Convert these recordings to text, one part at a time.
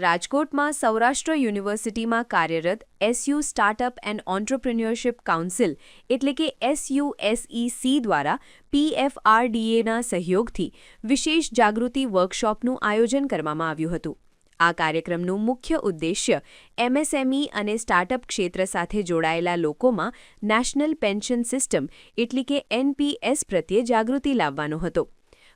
રાજકોટમાં સૌરાષ્ટ્ર યુનિવર્સિટીમાં કાર્યરત SU startup and entrepreneurship council એટલે કે એસયુએસઈસી દ્વારા પીએફઆરડીએના સહયોગથી વિશેષ જાગૃતિ વર્કશોપનું આયોજન કરવામાં આવ્યું હતું. આ કાર્યક્રમનું મુખ્ય ઉદ્દેશ્ય એમએસએમઈ અને સ્ટાર્ટઅપ ક્ષેત્ર સાથે જોડાયેલા લોકોમાં નેશનલ પેન્શન સિસ્ટમ એટલે કે એનપીએસ પ્રત્યે જાગૃતિ લાવવાનો હતો.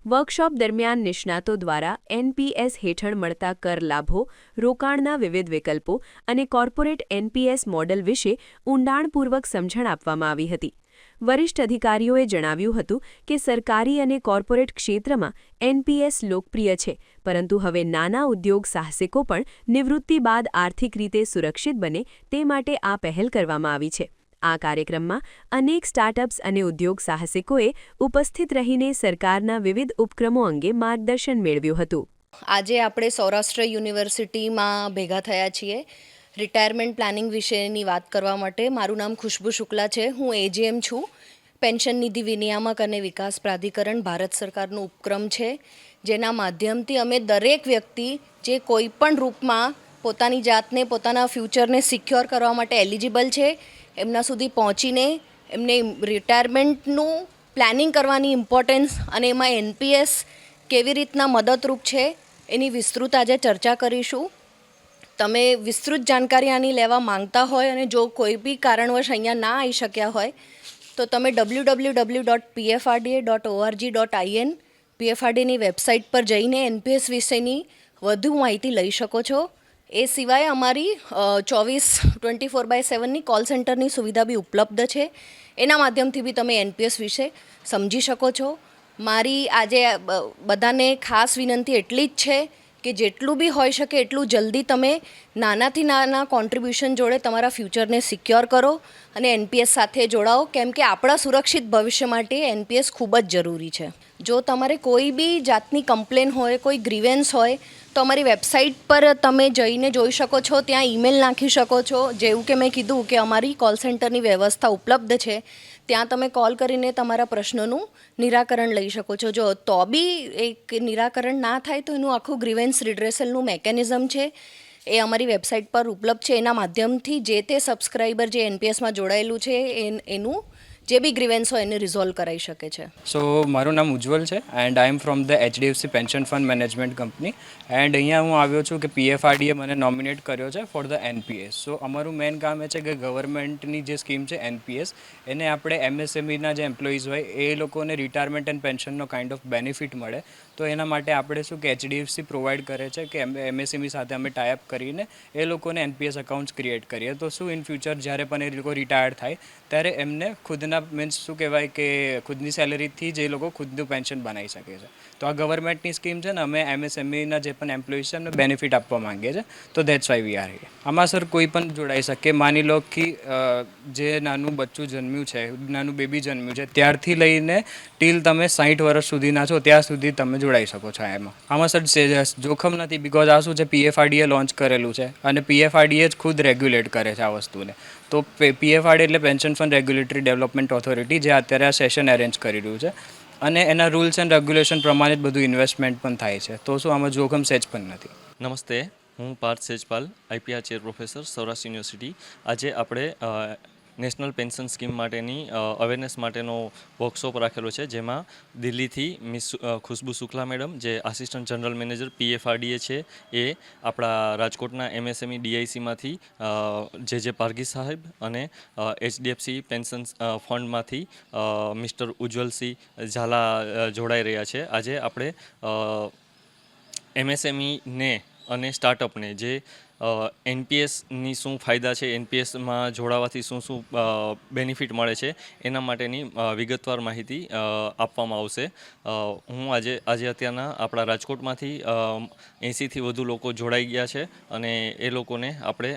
વર્કશોપ દરમિયાન નિષ્ણાતો દ્વારા એનપીએસ હેઠળ મળતા કર લાભો, રોકાણના વિવિધ વિકલ્પો અને કોર્પોરેટ એનપીએસ મોડલ વિશે ઊંડાણપૂર્વક સમજણ આપવામાં આવી હતી. વરિષ્ઠ અધિકારીઓએ જણાવ્યું હતું કે સરકારી અને કોર્પોરેટ ક્ષેત્રમાં એનપીએસ લોકપ્રિય છે, પરંતુ હવે નાના ઉદ્યોગ સાહસિકો પણ નિવૃત્તિ બાદ આર્થિક રીતે સુરક્ષિત બને તે માટે આ પહેલ કરવામાં આવી છે. આ કાર્યક્રમમાં અનેક સ્ટાર્ટઅપ્સ અને ઉદ્યોગ સાહસિકોએ ઉપસ્થિત રહીને સરકારના વિવિધ ઉપક્રમો અંગે માર્ગદર્શન મેળવ્યું હતું. આજે આપણે સૌરાષ્ટ્ર યુનિવર્સિટીમાં ભેગા થયા છીએ. રિટાયરમેન્ટ પ્લાનિંગ વિશેની વાત કરવા માટે મારું નામ ખુશ્બુ શુક્લા છે. હું એજીએમ છું. પેન્શન નિધિ વિનિયામક અને વિકાસ પ્રાધિકરણ ભારત સરકારનો ઉપક્રમ છે. જેના માધ્યમથી અમે દરેક વ્યક્તિ જે કોઈ પણ રૂપમાં પોતાની જાતને, પોતાના ફ્યુચરને સિક્યોર કરવા માટે એલિજિબલ છે. એમના સુધી પહોંચીને એમને રિટાયરમેન્ટનું પ્લાનિંગ કરવાની ઇમ્પોર્ટન્સ અને એમાં એનપીએસ કેવી રીતના મદદરૂપ છે, એની વિસ્તૃત આજે ચર્ચા કરીશું. તમે વિસ્તૃત જાણકારી આની લેવા માંગતા હોય અને જો કોઈ બી કારણવશ અહીંયા ના આવી શક્યા હોય, તો તમે W W W dot PFRDA dot ORG dot IN પીએફઆરડીની website પર જઈને એનપીએસ વિશેની વધુ માહિતી લઈ શકો છો. એ સિવાય અમારી ચોવીસ ટ્વેન્ટી ફોર બાય સેવનની કોલ સેન્ટરની સુવિધા બી ઉપલબ્ધ છે. એના માધ્યમથી બી તમે એનપીએસ વિશે સમજી શકો છો. મારી આજે બધાને ખાસ વિનંતી એટલી જ છે કે જેટલું બી હોઈ શકે એટલું જલ્દી તમે નાનાથી નાના કોન્ટ્રીબ્યુશન જોડે તમારા ફ્યુચરને સિક્યોર કરો અને એનપીએસ સાથે જોડાઓ. કેમ કે આપણા સુરક્ષિત ભવિષ્ય માટે એનપીએસ ખૂબ જ જરૂરી છે. જો તમારે કોઈ બી જાતની કમ્પ્લેન હોય, કોઈ ગ્રીવેન્સ હોય તો અમારી વેબસાઇટ પર તમે જઈને જોઈ શકો છો, ત્યાં ઈમેલ નાખી શકો છો. જેવું કે મેં કીધું કે અમારી કોલ સેન્ટરની વ્યવસ્થા ઉપલબ્ધ છે. ત્યાં તમે કોલ કરીને તમારા પ્રશ્નોનું નિરાકરણ લઈ શકો છો. જો તો બી એક નિરાકરણ ના થાય તો એનું આખું ગ્રીવેન્સ રિડ્રેસલનું મેકેનિઝમ છે. એ અમારી વેબસાઇટ પર ઉપલબ્ધ છે. એના માધ્યમથી જે તે સબસ્ક્રાઈબર જે એનપીએસમાં જોડાયેલું છે એનું જે બી ગ્રીવેન્સ હોય એને રિઝોલ્વ કરાવી શકે છે. સો મારું નામ ઉજ્જવલ છે and I am from the HDFC pension fund management company and અહીંયા હું આવ્યો છું કે પીએફઆરડીએ મને નોમિનેટ કર્યો છે ફોર ધ એનપીએસ સો અમારું મેઇન કામ એ છે કે ગવર્મેન્ટની જે સ્કીમ છે એનપીએસ એને આપણે એમએસએમઈના જે એમ્પ્લોઈઝ હોય એ લોકોને રિટાયરમેન્ટ એન્ડ પેન્શનનો કાઇન્ડ ઓફ બેનિફિટ મળે. તો એના માટે આપણે શું કે એચડીએફસી પ્રોવાઈડ કરે છે કે એમએસએમઈ સાથે અમે ટાઈઅપ કરીને એ લોકોને એનપીએસ અકાઉન્ટ્સ ક્રિએટ કરીએ. તો શું ઇન ફ્યુચર જ્યારે પણ એ લોકો રિટાયર્ડ થાય, ત્યારે એમને ખુદના એના મીન્સ શું કહેવાય કે ખુદની સેલરીથી જ એ લોકો ખુદનું પેન્શન બનાવી શકે છે. તો આ ગવર્મેન્ટની સ્કીમ છે ને, અમે એમએસએમઈના જે પણ એમ્પ્લોઈઝ છે એમને બેનિફિટ આપવા માંગીએ છીએ. તો દેટ્સ વાય વી આર આમાં સર કોઈ પણ જોડાઈ શકે. માની લો કે જે નાનું બચ્ચું જન્મ્યું છે, નાનું બેબી જન્મ્યું છે, ત્યારથી લઈને ટીલ તમે સાઠ વર્ષ સુધીના છો, ત્યાં સુધી તમે જોડાઈ શકો છો એમાં. આમાં સર જોખમ નથી બિકોઝ આ શું છે પીએફઆરડીએ લોન્ચ કરેલું છે અને પીએફઆરડીએ જ ખુદ રેગ્યુલેટ કરે છે આ વસ્તુને. તો પીએફઆરડી એટલે pension fund regulatory development authority જે અત્યારે આ સેશન એરેન્જ કરી રહ્યું છે. અને એના રૂલ્સ એન્ડ રેગ્યુલેશન પ્રમાણે જ બધું ઇન્વેસ્ટમેન્ટ પણ થાય છે. તો શું આમાં જોખમ સેજ પણ નથી. નમસ્તે, હું Parth Sejpal IPR chair professor Saurashtra university આજે આપણે નેશનલ પેન્શન સ્કીમ માટેની અવેરનેસ માટેનો વર્કશોપ રાખેલો છે, જેમાં દિલ્હીથી મિસ ખુશ્બુ શુક્લા મેડમ, જે આસિસ્ટન્ટ જનરલ મેનેજર પીએફઆરડીએ છે, એ આપણા રાજકોટના એમએસએમઈ ડીઆઈસીમાંથી જે જે પારગી સાહેબ અને એચડીએફસી પેન્શન ફંડમાંથી મિસ્ટર ઉજ્જવલસિંહ ઝાલા જોડાઈ રહ્યા છે. આજે આપણે એમએસએમઈને અને સ્ટાર્ટઅપને જે એનપીએસની શું ફાયદા છે? એનપીએસમાં જોડાવાથી શું શું બેનિફિટ મળે છે? એના માટેની વિગતવાર માહિતી આપવામાં આવશે. હું આજે આજે અત્યારના આપણા રાજકોટમાંથી એંસીથી વધુ લોકો જોડાઈ ગયા છે અને એ લોકોને આપણે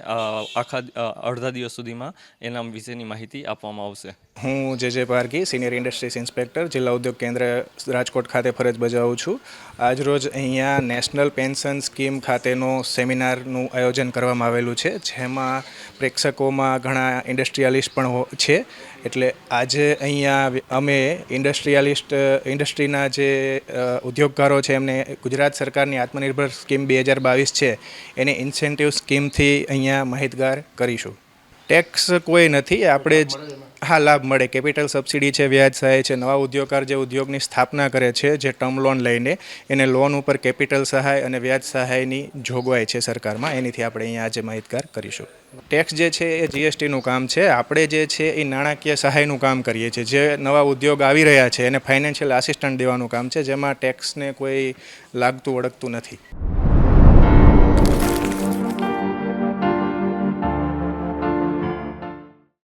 આખા અડધા દિવસ સુધીમાં એના વિશેની માહિતી આપવામાં આવશે. હું જે જે પારગી સિનિયર ઇન્ડસ્ટ્રીઝ ઇન્સ્પેક્ટર જિલ્લા ઉદ્યોગ કેન્દ્ર, રાજકોટ ખાતે ફરજ બજાવું છું. આજરોજ અહીંયા નેશનલ પેન્શન સ્કીમ ખાતેનો સેમિનારનું આયોજન કરવામાં આવેલું છે, જેમાં પ્રેક્ષકોમાં ઘણા ઇન્ડસ્ટ્રીયાલિસ્ટ પણ છે. એટલે આજે અહીંયા અમે ઇન્ડસ્ટ્રીયાલિસ્ટ, ઇન્ડસ્ટ્રીના જે ઉદ્યોગકારો છે, એમને ગુજરાત સરકારની આત્મનિર્ભર સ્કીમ બે હજાર બાવીસ છે, એને ઇન્સેન્ટિવ સ્કીમથી અહીંયા માહિતગાર કરીશું. ટેક્સ કોઈ નથી, આપણે જ હા, લાભ મળે. કેપિટલ સબસિડી છે, વ્યાજ સહાય છે, નવા ઉદ્યોગકાર જે ઉદ્યોગની સ્થાપના કરે છે, જે ટર્મ લોન લઈને એને લોન ઉપર કેપિટલ સહાય અને વ્યાજ સહાયની જોગવાઈ છે સરકારમાં. એનીથી આપણે અહીંયા આજે માહિતગાર કરીશું. ટેક્સ જે છે, એ જીએસટીનું કામ છે. આપણે જે છે, એ નાણાકીય સહાયનું કામ કરીએ છીએ. જે નવા ઉદ્યોગ આવી રહ્યા છે, એને ફાઇનાન્શિયલ આસિસ્ટન્ટ દેવાનું કામ છે, જેમાં ટેક્સને કોઈ લાગતું વળગતું નથી.